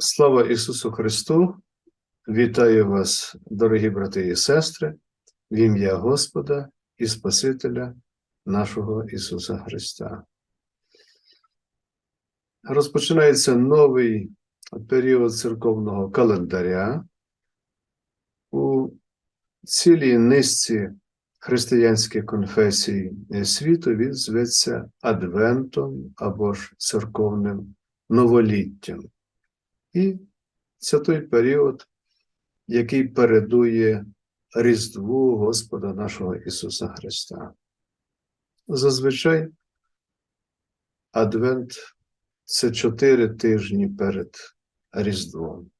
Слава Ісусу Христу! Вітаю вас, дорогі брати і сестри, в ім'я Господа і Спасителя нашого Ісуса Христа. Розпочинається новий період церковного календаря. У цілій низці християнських конфесій світу він зветься Адвентом або ж церковним новоліттям. І це той період, який передує Різдву Господа нашого Ісуса Христа. Зазвичай Адвент це чотири тижні перед Різдвом.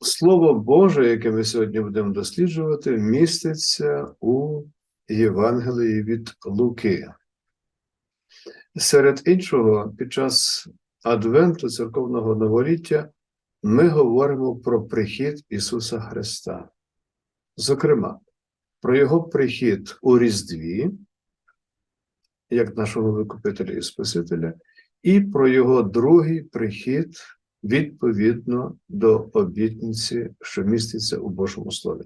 Слово Боже, яке ми сьогодні будемо досліджувати, міститься у Євангелії від Луки. Серед іншого, під час Адвенту церковного новоліття ми говоримо про прихід Ісуса Христа. Зокрема, про Його прихід у Різдві, як нашого Викупителя і Спасителя, і про Його другий прихід відповідно до обітниці, що міститься у Божому Слові.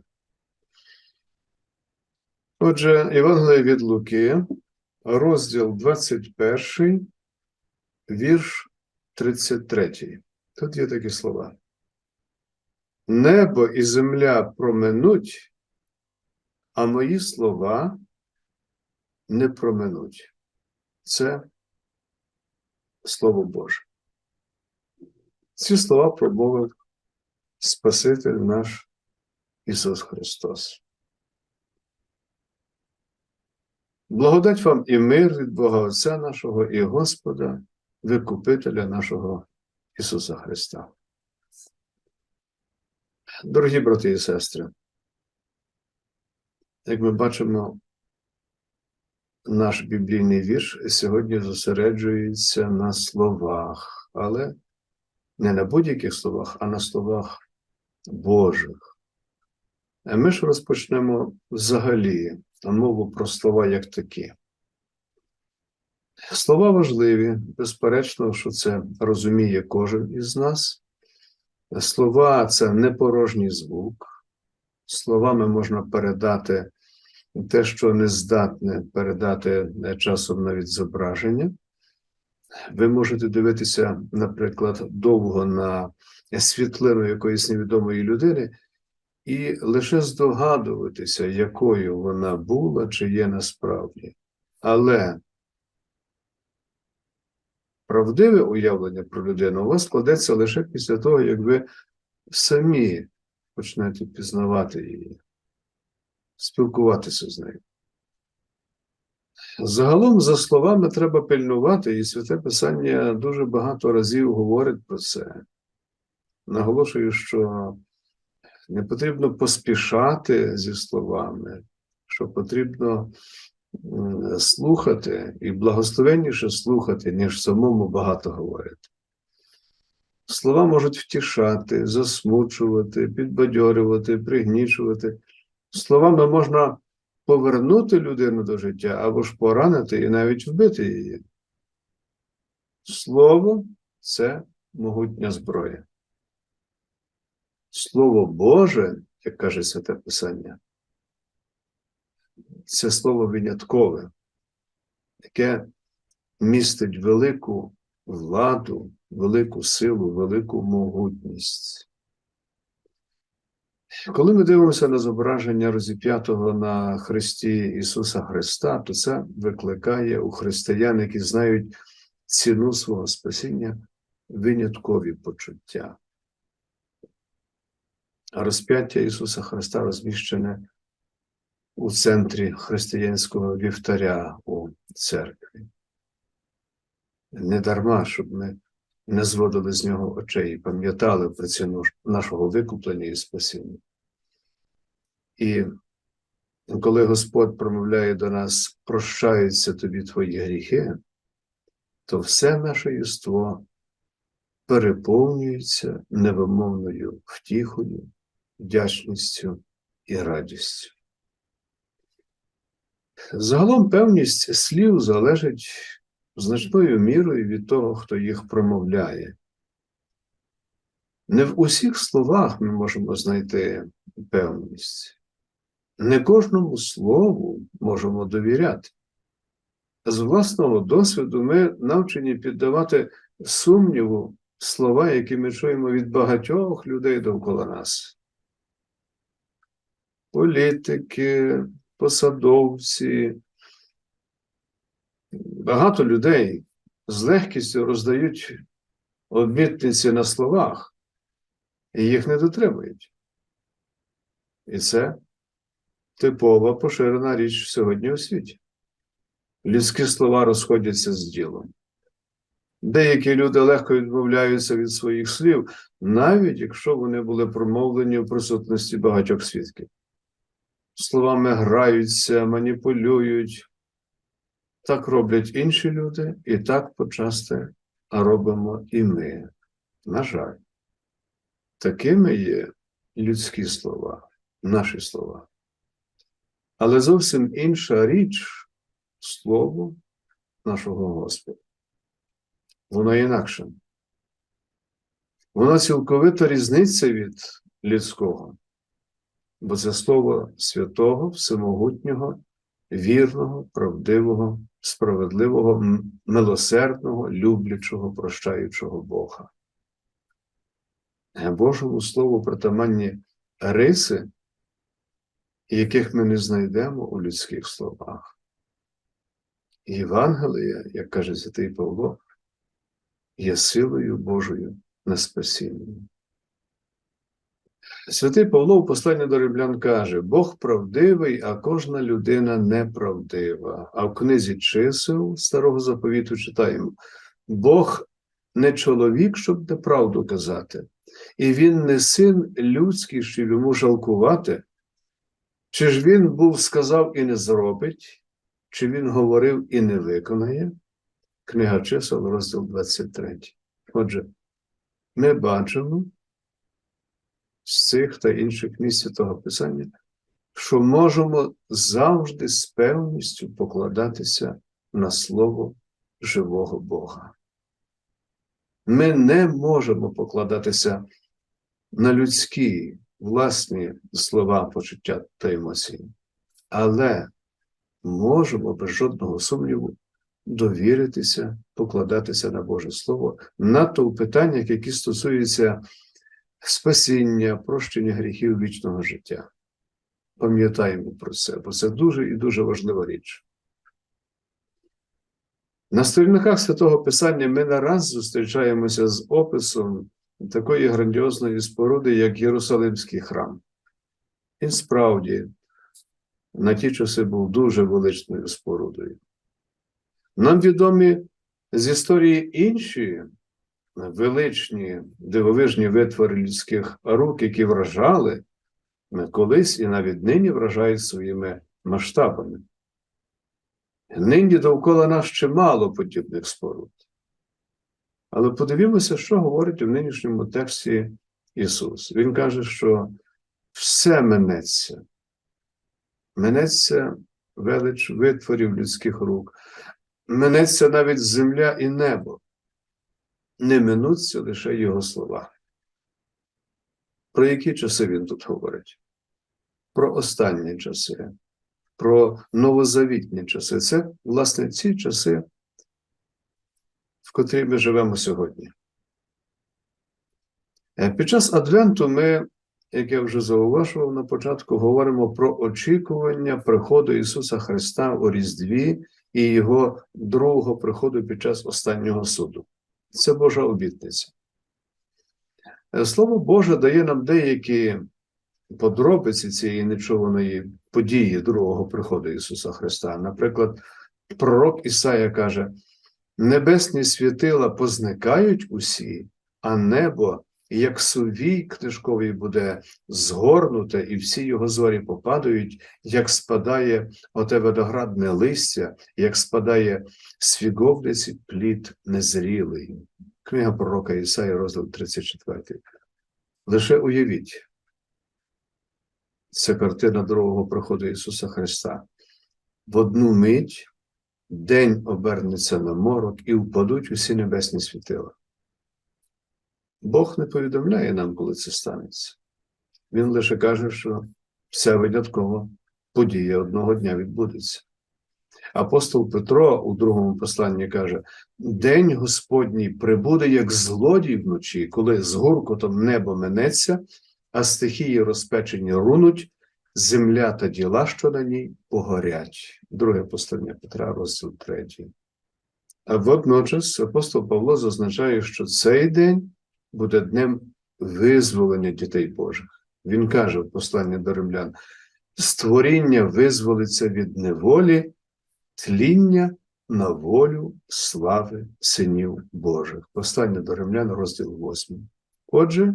Отже, Євангеліє від Луки, розділ 21, вірш 33. Тут є такі слова. Небо і земля проминуть, а мої слова не проминуть. Це Слово Боже. Ці слова промовив Спаситель наш Ісус Христос. Благодать вам і мир від Бога Отця нашого і Господа, Викупителя нашого Ісуса Христа. Дорогі брати і сестри, як ми бачимо, наш біблійний вірш сьогодні зосереджується на словах, але не на будь-яких словах, а на словах Божих. Ми ж розпочнемо взагалі мову про слова як такі. Слова важливі, безперечно, що це розуміє кожен із нас. Слова це не порожній звук. Словами можна передати те, що не здатне передати часом навіть зображення. Ви можете дивитися, наприклад, довго на світлину якоїсь невідомої людини і лише здогадуватися, якою вона була чи є насправді. Але правдиве уявлення про людину у вас складеться лише після того, як ви самі почнете пізнавати її, спілкуватися з нею. Загалом, за словами, треба пильнувати, і Святе Писання дуже багато разів говорить про це. Наголошую, що не потрібно поспішати зі словами, що потрібно слухати і благословенніше слухати, ніж самому багато говорити. Слова можуть втішати, засмучувати, підбадьорювати, пригнічувати. Словами можна повернути людину до життя або ж поранити і навіть вбити її. Слово це могутня зброя. Слово Боже, як каже Святе Писання, це слово виняткове, яке містить велику владу, велику силу, велику могутність. Коли ми дивимося на зображення розіп'ятого на Христі Ісуса Христа, то це викликає у християн, які знають ціну свого спасіння, виняткові почуття. А розп'яття Ісуса Христа розміщене у центрі християнського вівтаря у церкві. Не дарма, щоб ми не зводили з нього очей і пам'ятали про ціну нашого викуплення і спасіння. І коли Господь промовляє до нас, прощаються тобі твої гріхи, то все наше єство переповнюється невимовною втіхою, вдячністю і радістю. Загалом певність слів залежить значною мірою від того, хто їх промовляє. Не в усіх словах ми можемо знайти певність. Не кожному слову можемо довіряти. З власного досвіду ми навчені піддавати сумніву слова, які ми чуємо від багатьох людей довкола нас. Політики, посадовці, багато людей з легкістю роздають обітниці на словах, і їх не дотримують. І це типова поширена річ сьогодні у світі. Людські слова розходяться з ділом. Деякі люди легко відмовляються від своїх слів, навіть якщо вони були промовлені в присутності багатьох свідків. Словами граються, маніпулюють. Так роблять інші люди, і так почасти робимо і ми. На жаль, такими є людські слова, наші слова. Але зовсім інша річ слово нашого Господа. Воно інакше. Воно цілковито різниця від людського, бо це слово святого, всемогутнього, вірного, правдивого, справедливого, милосердного, люблячого, прощаючого Бога. Е, Божому Слову притаманні риси, яких ми не знайдемо у людських словах. Євангелія, як каже святий Павло, є силою Божою на спасіння. Святий Павло в посланні до римлян каже: Бог правдивий, а кожна людина неправдива. А в книзі чисел старого заповіту читаємо: Бог не чоловік, щоб неправду казати, і він не син людський, щоб йому жалкувати. Чи ж він був сказав і не зробить, чи він говорив і не виконає? Книга чисел, розділ 23. Отже, ми бачимо з цих та інших місць того писання, що можемо завжди з певністю покладатися на слово живого Бога. Ми не можемо покладатися на людські власні слова, почуття та емоції, але можемо без жодного сумніву довіритися, покладатися на Боже Слово, надто у питаннях, які стосуються спасіння, прощення гріхів вічного життя. Пам'ятаємо про це, бо це дуже і дуже важлива річ. На сторінках Святого Писання ми не раз зустрічаємося з описом такої грандіозної споруди, як Єрусалимський храм. Він справді на ті часи був дуже величною спорудою. Нам відомі з історії інші величні дивовижні витвори людських рук, які вражали колись і навіть нині вражають своїми масштабами. Нині довкола нас чимало подібних споруд. Але подивімося, що говорить у нинішньому тексті Ісус. Він каже, що все минеться. Минеться велич витворів людських рук, минеться навіть земля і небо. Не минуться лише Його слова. Про які часи він тут говорить? Про останні часи, про новозавітні часи. Це, власне, ці часи, в котрі ми живемо сьогодні. Е, Під час Адвенту ми, як я вже зауважував на початку, говоримо про очікування приходу Ісуса Христа у Різдві і Його другого приходу під час останнього суду. Це Божа обітниця. Е, Слово Боже дає нам деякі подробиці цієї нечуваної події другого приходу Ісуса Христа. Наприклад, пророк Ісая каже: Небесні світила позникають усі, а небо, як сувій книжковий, буде згорнуте, і всі його зорі попадають, як спадає оте виноградне листя, як спадає з фіговниці плід незрілий. Книга пророка Ісаї, розділ 34. Лише уявіть, це картина другого приходу Ісуса Христа. В одну мить день обернеться на морок і впадуть усі небесні світила. Бог не повідомляє нам, коли це станеться. Він лише каже, що вся виняткова подія одного дня відбудеться. Апостол Петро у другому посланні каже: День Господній прибуде, як злодій вночі, коли з гуркотом небо минеться, а стихії розпечені рунуть, земля та діла, що на ній, погорять. Друге послання Петра, розділ 3. А водночас апостол Павло зазначає, що цей день буде днем визволення дітей Божих. Він каже в посланні до римлян: створіння визволиться від неволі, тління на волю слави синів Божих. Послання до римлян, розділ 8. Отже,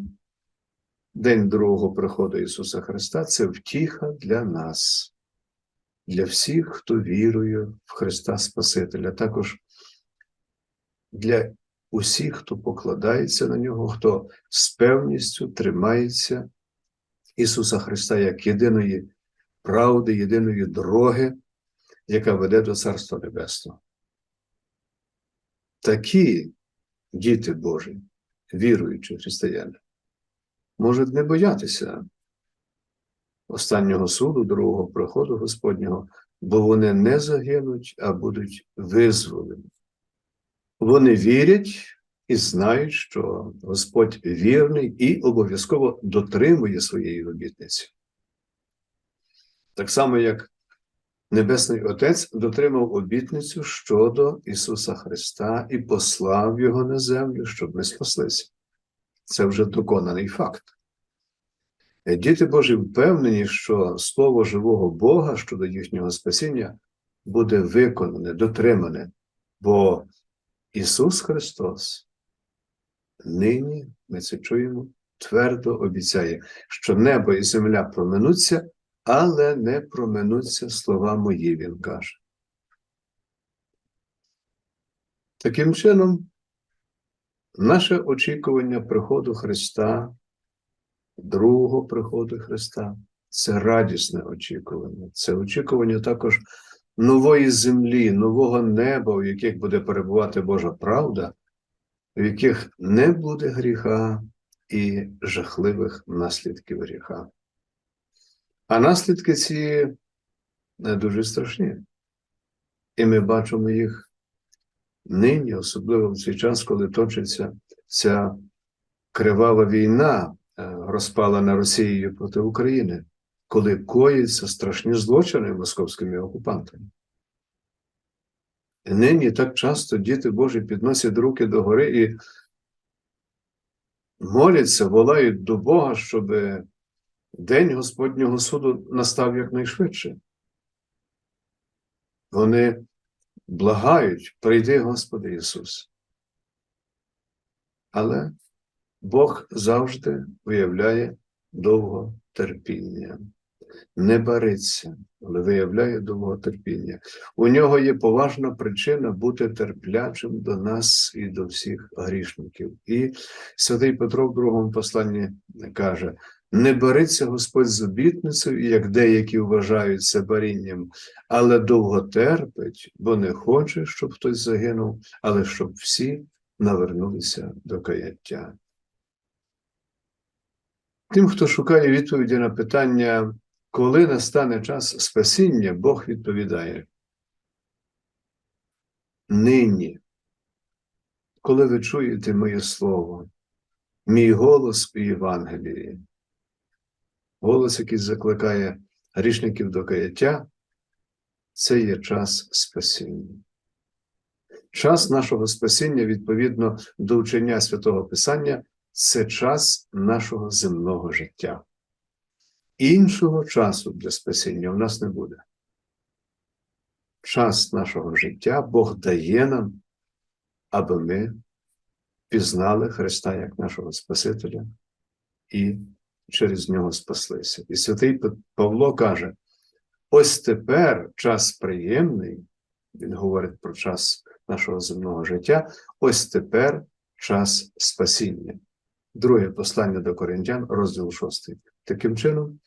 день другого приходу Ісуса Христа це втіха для нас, для всіх, хто вірує в Христа Спасителя, також для усіх, хто покладається на нього, хто з певністю тримається Ісуса Христа як єдиної правди, єдиної дороги, яка веде до Царства Небесного. Такі діти Божі, віруючі християни, можуть не боятися останнього суду, другого приходу Господнього, бо вони не загинуть, а будуть визволені. Вони вірять і знають, що Господь вірний і обов'язково дотримує своєї обітниці. Так само, як Небесний Отець дотримав обітницю щодо Ісуса Христа і послав Його на землю, щоб ми спаслися. Це вже доконаний факт. Діти Божі впевнені, що слово живого Бога щодо їхнього спасіння буде виконане, дотримане, бо Ісус Христос нині ми це чуємо, твердо обіцяє, що небо і земля проминуться, але не проминуться слова мої, Він каже. Таким чином, наше очікування приходу Христа, другого приходу Христа це радісне очікування. Це очікування також нової землі, нового неба, в яких буде перебувати Божа правда, в яких не буде гріха і жахливих наслідків гріха. А наслідки ці не дуже страшні. І ми бачимо їх нині, особливо в цей час, коли точиться ця кривава війна, е, розпалена Росією проти України, коли коїться страшні злочини московськими окупантами. І нині так часто діти Божі підносять руки до гори і моляться, волають до Бога, щоб День Господнього суду настав якнайшвидше. Вони благають, прийди, Господи Ісус. Але Бог завжди виявляє довго терпіння, не бариться, але виявляє довго терпіння. У нього є поважна причина бути терплячим до нас і до всіх грішників. І святий Петро в другому посланні каже: не бариться Господь з обітницею, як деякі вважають це барінням, але довго терпить, бо не хоче, щоб хтось загинув, але щоб всі навернулися до каяття. Тим, хто шукає відповіді на питання, коли настане час спасіння, Бог відповідає. Нині, коли ви чуєте моє слово, мій голос у Євангелії, голос, який закликає грішників до каяття, це є час спасіння. Час нашого спасіння, відповідно до учення святого Писання, це час нашого земного життя. Іншого часу для спасіння у нас не буде. Час нашого життя Бог дає нам, аби ми пізнали Христа як нашого Спасителя і через нього спаслися. І святий Павло каже: ось тепер час приємний, він говорить про час нашого земного життя, ось тепер час спасіння. Друге послання до Коринтян, розділ 6. Таким чином,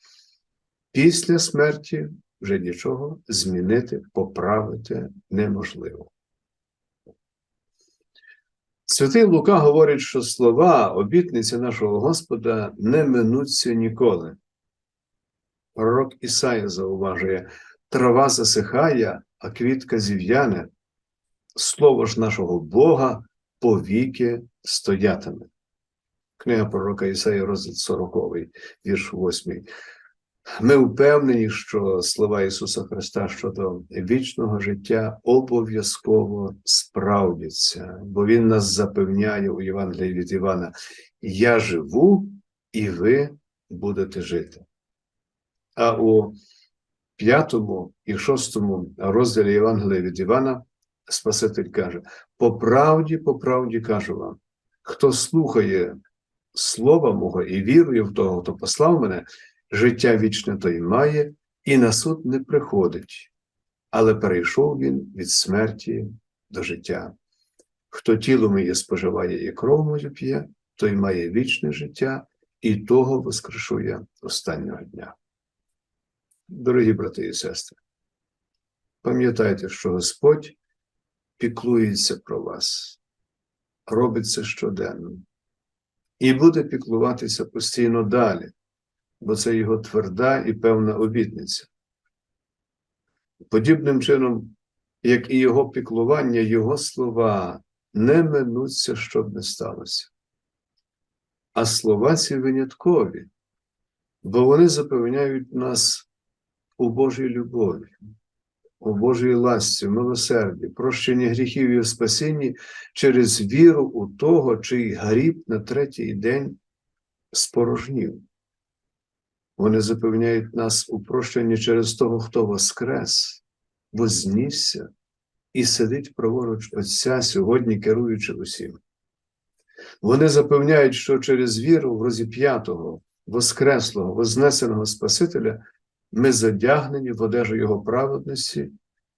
після смерті вже нічого змінити, поправити неможливо. Святий Лука говорить, що слова обітниці нашого Господа не минуться ніколи. Пророк Ісая зауважує, трава засихає, а квітка зів'яне. Слово ж нашого Бога повіки стоятиме. Книга пророка Ісаї, розділ 40, вірш 8. Ми впевнені, що слова Ісуса Христа щодо вічного життя обов'язково справдяться, бо Він нас запевняє у Євангелії від Івана: Я живу, і ви будете жити. А у п'ятому і шостому розділі Євангелія від Івана Спаситель каже: по правді, по правді кажу вам, хто слухає слова мого і вірує в того, хто послав мене, життя вічне той має, і на суд не приходить, але перейшов він від смерті до життя. Хто тіло моє споживає і кров мою п'є, той має вічне життя, і того воскрешу я останнього дня. Дорогі брати і сестри, пам'ятайте, що Господь піклується про вас, робить це щоденно і буде піклуватися постійно далі, бо це його тверда і певна обітниця. Подібним чином, як і його піклування, його слова не минуться, щоб не сталося. А слова ці виняткові, бо вони запевняють нас у Божій любові, у Божій ласці, милосерді, прощенні гріхів і спасінні через віру у того, чий гріб на третій день спорожнів. Вони запевняють нас у прощенні через того, хто воскрес, вознісся і сидить праворуч Отця, сьогодні керуючи усім. Вони запевняють, що через віру в розіп'ятого, воскреслого, вознесеного Спасителя ми задягнені в одежу Його праведності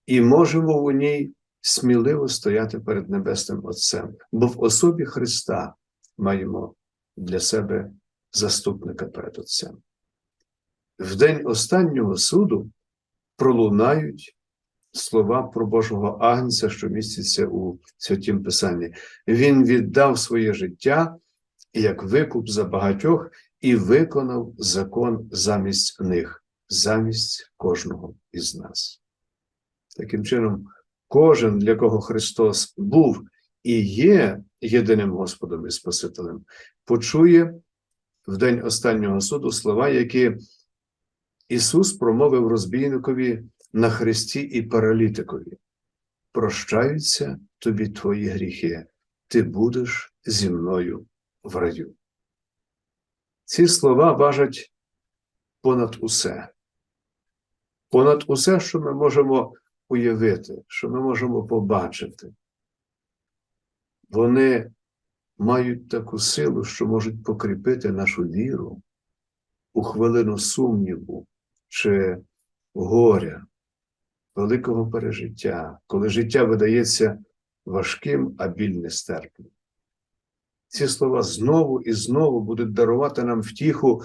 і можемо у ній сміливо стояти перед Небесним Отцем, бо в особі Христа маємо для себе заступника перед Отцем. В день останнього суду пролунають слова про Божого Агнця, що містяться у Святім Писанні. Він віддав своє життя як викуп за багатьох і виконав закон замість них, замість кожного із нас. Таким чином, кожен, для кого Христос був і є єдиним Господом і Спасителем, почує в день останнього суду слова, які Ісус промовив розбійникові на хресті і паралітикові. Прощаються тобі твої гріхи, ти будеш зі мною в раю. Ці слова важать понад усе, понад усе, що ми можемо уявити, що ми можемо побачити. Вони мають таку силу, що можуть покріпити нашу віру у хвилину сумніву чи горя, великого пережиття, коли життя видається важким, а біль нестерпним. Ці слова знову і знову будуть дарувати нам втіху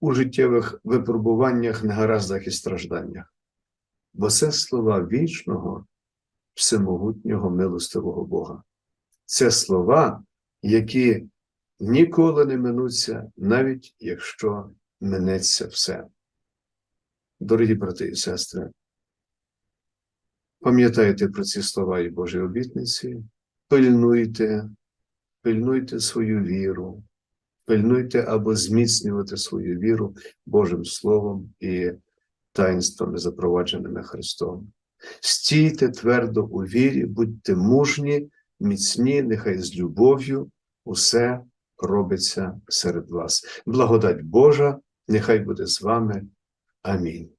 у життєвих випробуваннях, негараздах і стражданнях. Бо це слова вічного, всемогутнього милостивого Бога. Це слова, які ніколи не минуться, навіть якщо минеться все. Дорогі брати і сестри, пам'ятайте про ці слова і Божі обітниці, пильнуйте, пильнуйте свою віру, пильнуйте або зміцнювати свою віру Божим Словом і таїнствами, запровадженими Христом. Стійте твердо у вірі, будьте мужні, міцні, нехай з любов'ю усе робиться серед вас. Благодать Божа, нехай буде з вами. I mean,